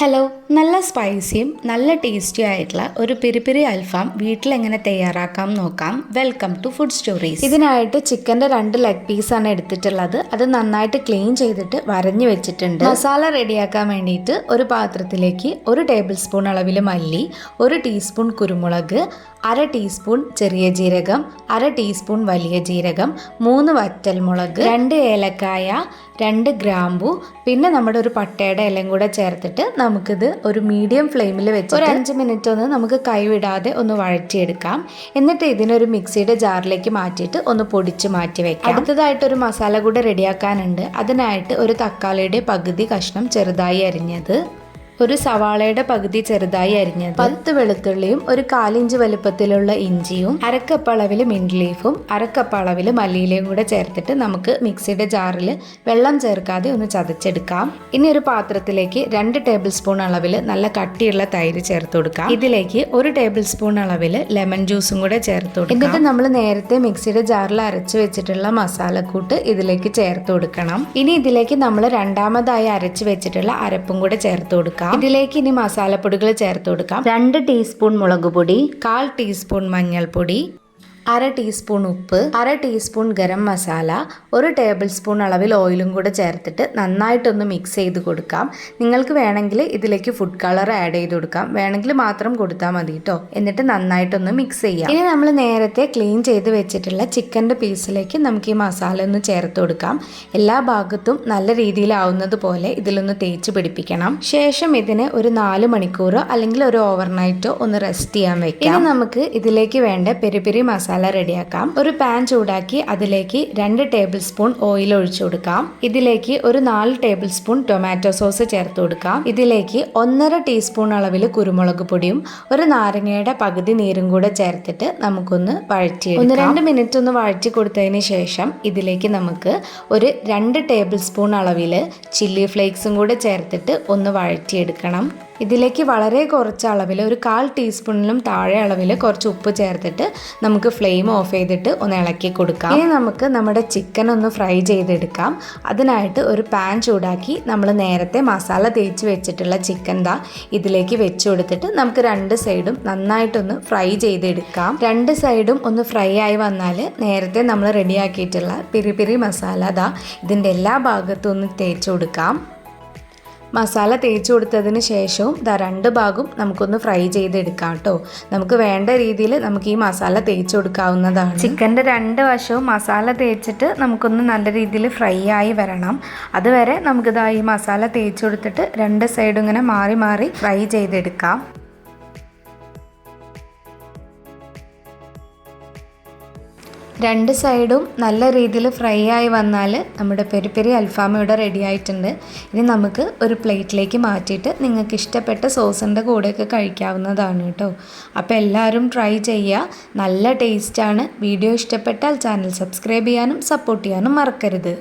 Hello നല്ല സ്പൈസിയും നല്ല tasty ആയിട്ടുള്ള ഒരു പെരിപ്പെരി അൽഫാം വീട്ടിൽ എങ്ങനെ തയ്യാറാക്കാം നോക്കാം. വെൽക്കം ടു ഫുഡ് സ്റ്റോറീസ് ഇതിനായിട്ട് ചിക്കന്റെ രണ്ട് ലെഗ് പീസാണ് എടുത്തിട്ടുള്ളത്. അത് നന്നായിട്ട് ക്ലീൻ ചെയ്തിട്ട് വരഞ്ഞു വെച്ചിട്ടുണ്ട്. മസാല റെഡിയാക്കാൻ വേണ്ടിയിട്ട് ഒരു പാത്രത്തിലേക്ക് ഒരു ടേബിൾ സ്പൂൺ അളവിൽ മല്ലി ഒരു ടീസ്പൂൺ കുരുമുളക് അര ടീസ്പൂൺ ചെറിയ ജീരകം അര ടീസ്പൂൺ വലിയ ജീരകം മൂന്ന് വറ്റൽമുളക് രണ്ട് ഏലക്കായ രണ്ട് ഗ്രാമ്പു പിന്നെ നമ്മുടെ ഒരു പട്ടയുടെ ഇലയും കൂടെ ചേർത്തിട്ട് നമുക്കിത് ഒരു മീഡിയം ഫ്ലെയിമിൽ വെച്ച് ഒരു അഞ്ച് മിനിറ്റ് ഒന്ന് നമുക്ക് കൈവിടാതെ ഒന്ന് വഴറ്റിയെടുക്കാം. എന്നിട്ട് ഇതിനൊരു മിക്സിയുടെ ജാറിലേക്ക് മാറ്റിയിട്ട് ഒന്ന് പൊടിച്ച് മാറ്റി വെക്കാം. അടുത്തതായിട്ട് ഒരു മസാല കൂടെ റെഡിയാക്കാനുണ്ട്. അതിനായിട്ട് ഒരു തക്കാളിയുടെ പകുതി കഷ്ണം ചെറുതായി അരിഞ്ഞത്. ഒരു സവാളയുടെ പകുതി ചെറുതായി അരിഞ്ഞത്. പത്ത് വെളുത്തുള്ളിയും ഒരു കാലിഞ്ച് വലുപ്പത്തിലുള്ള ഇഞ്ചിയും അരക്കപ്പ് അളവിൽ മിന്റ് ലീഫും അരക്കപ്പ് അളവിൽ മല്ലിയിലയും കൂടെ ചേർത്തിട്ട് നമുക്ക് മിക്സിയുടെ ജാറിൽ വെള്ളം ചേർക്കാതെ ഒന്ന് ചതച്ചെടുക്കാം. ഇനി ഒരു പാത്രത്തിലേക്ക് രണ്ട് ടേബിൾ സ്പൂൺ അളവിൽ നല്ല കട്ടിയുള്ള തൈര് ചേർത്ത് കൊടുക്കാം. ഇതിലേക്ക് ഒരു ടേബിൾ സ്പൂൺ അളവിൽ ലെമൺ ജ്യൂസും കൂടെ ചേർത്ത് കൊടുക്കാം. എന്നിട്ട് നമ്മൾ നേരത്തെ മിക്സിയുടെ ജാറിൽ അരച്ചു വെച്ചിട്ടുള്ള മസാലക്കൂട്ട് ഇതിലേക്ക് ചേർത്ത് കൊടുക്കണം. ഇനി ഇതിലേക്ക് നമ്മൾ രണ്ടാമതായി അരച്ചു വെച്ചിട്ടുള്ള അരപ്പും കൂടെ ചേർത്ത് കൊടുക്കാം. ഇതിലേക്ക് ഇനി മസാലപ്പൊടികൾ ചേർത്ത് കൊടുക്കാം. രണ്ട് ടീസ്പൂൺ മുളക് പൊടി കാൽ ടീസ്പൂൺ മഞ്ഞൾപ്പൊടി. അര ടീസ്പൂൺ ഉപ്പ് അര ടീസ്പൂൺ ഗരം മസാല ഒരു ടേബിൾ സ്പൂൺ അളവിൽ ഓയിലും കൂടെ ചേർത്തിട്ട് നന്നായിട്ടൊന്ന് മിക്സ് ചെയ്ത് കൊടുക്കാം. നിങ്ങൾക്ക് വേണമെങ്കിൽ ഇതിലേക്ക് ഫുഡ് കളർ ആഡ് ചെയ്ത് കൊടുക്കാം. വേണമെങ്കിൽ മാത്രം കൊടുത്താൽ മതി കേട്ടോ എന്നിട്ട് നന്നായിട്ടൊന്ന് മിക്സ് ചെയ്യാം. ഇനി നമ്മൾ നേരത്തെ ക്ലീൻ ചെയ്ത് വെച്ചിട്ടുള്ള ചിക്കന്റെ പീസിലേക്ക് നമുക്ക് ഈ മസാല ഒന്ന് ചേർത്ത് കൊടുക്കാം. എല്ലാ ഭാഗത്തും നല്ല രീതിയിലാവുന്നത് പോലെ ഇതിലൊന്ന് തേച്ച് പിടിപ്പിക്കണം. ശേഷം ഇതിന് ഒരു നാല് മണിക്കൂറോ അല്ലെങ്കിൽ ഒരു ഓവർനൈറ്റോ ഒന്ന് റെസ്റ്റ് ചെയ്യാൻ വെക്കാം. ഇനി നമുക്ക് ഇതിലേക്ക് വേണ്ട പെരി പെരി മസാല റെഡിയാക്കാം ഒരു പാൻ ചൂടാക്കി അതിലേക്ക് രണ്ട് ടേബിൾ സ്പൂൺ ഓയിൽ ഒഴിച്ചു കൊടുക്കാം. ഇതിലേക്ക് ഒരു നാല് ടേബിൾ സ്പൂൺ ടൊമാറ്റോ സോസ് ചേർത്ത് കൊടുക്കാം. ഇതിലേക്ക് ഒന്നര ടീസ്പൂൺ അളവിൽ കുരുമുളക് പൊടിയും ഒരു നാരങ്ങയുടെ പകുതി നീരും കൂടെ ചേർത്തിട്ട് നമുക്കൊന്ന് വഴറ്റി ഒന്ന് രണ്ട് മിനിറ്റ് ഒന്ന് വഴറ്റി കൊടുത്തതിന് ശേഷം ഇതിലേക്ക് നമുക്ക് ഒരു രണ്ട് ടേബിൾ സ്പൂൺ അളവിൽ ചില്ലി ഫ്ലേക്സും കൂടെ ചേർത്തിട്ട് ഒന്ന് വഴറ്റിയെടുക്കണം. ഇതിലേക്ക് വളരെ കുറച്ച് അളവിൽ ഒരു കാൽ ടീസ്പൂണിലും താഴെ അളവിൽ കുറച്ച് ഉപ്പ് ചേർത്തിട്ട് നമുക്ക് ഫ്ലെയിം ഓഫ് ചെയ്തിട്ട് ഒന്ന് ഇളക്കി കൊടുക്കാം. ഇനി നമുക്ക് നമ്മുടെ ചിക്കൻ ഒന്ന് ഫ്രൈ ചെയ്തെടുക്കാം. അതിനായിട്ട് ഒരു പാൻ ചൂടാക്കി നമ്മൾ നേരത്തെ മസാല തേച്ച് വെച്ചിട്ടുള്ള ചിക്കൻ ദാ ഇതിലേക്ക് വെച്ച് കൊടുത്തിട്ട് നമുക്ക് രണ്ട് സൈഡും നന്നായിട്ടൊന്ന് ഫ്രൈ ചെയ്തെടുക്കാം. രണ്ട് സൈഡും ഒന്ന് ഫ്രൈ ആയി വന്നാൽ നേരത്തെ നമ്മൾ റെഡിയാക്കിയിട്ടുള്ള പിരി പിരി മസാല ദാ ഇതിന്റെ എല്ലാ ഭാഗത്തും ഒന്ന് തേച്ച് കൊടുക്കാം. മസാല തേച്ച് കൊടുത്തതിന് ശേഷവും ദ രണ്ട് ഭാഗവും നമുക്കൊന്ന് ഫ്രൈ ചെയ്തെടുക്കാം കേട്ടോ. നമുക്ക് വേണ്ട രീതിയിൽ നമുക്ക് ഈ മസാല തേച്ച് കൊടുക്കാവുന്നതാണ്. ചിക്കന്റെ രണ്ട് വശവും മസാല തേച്ചിട്ട് നമുക്കൊന്ന് നല്ല രീതിയിൽ ഫ്രൈ ആയി വരണം. അതുവരെ നമുക്കിതാ ഈ മസാല തേച്ച് കൊടുത്തിട്ട് രണ്ട് സൈഡും ഇങ്ങനെ മാറി മാറി ഫ്രൈ ചെയ്തെടുക്കാം. രണ്ട് സൈഡും നല്ല രീതിയിൽ ഫ്രൈ ആയി വന്നാൽ നമ്മുടെ പെരി പെരി അൽഫാം ഇവിടെ റെഡി ആയിട്ടുണ്ട്. ഇനി നമുക്ക് ഒരു പ്ലേറ്റിലേക്ക് മാറ്റിയിട്ട് നിങ്ങൾക്ക് ഇഷ്ടപ്പെട്ട സോസിന്റെ കൂടെയൊക്കെ കഴിക്കാവുന്നതാണ് കേട്ടോ. അപ്പോൾ എല്ലാവരും ട്രൈ ചെയ്യുക. നല്ല ടേസ്റ്റാണ് വീഡിയോ ഇഷ്ടപ്പെട്ടാൽ ചാനൽ സബ്സ്ക്രൈബ് ചെയ്യാനും സപ്പോർട്ട് ചെയ്യാനും മറക്കരുത്.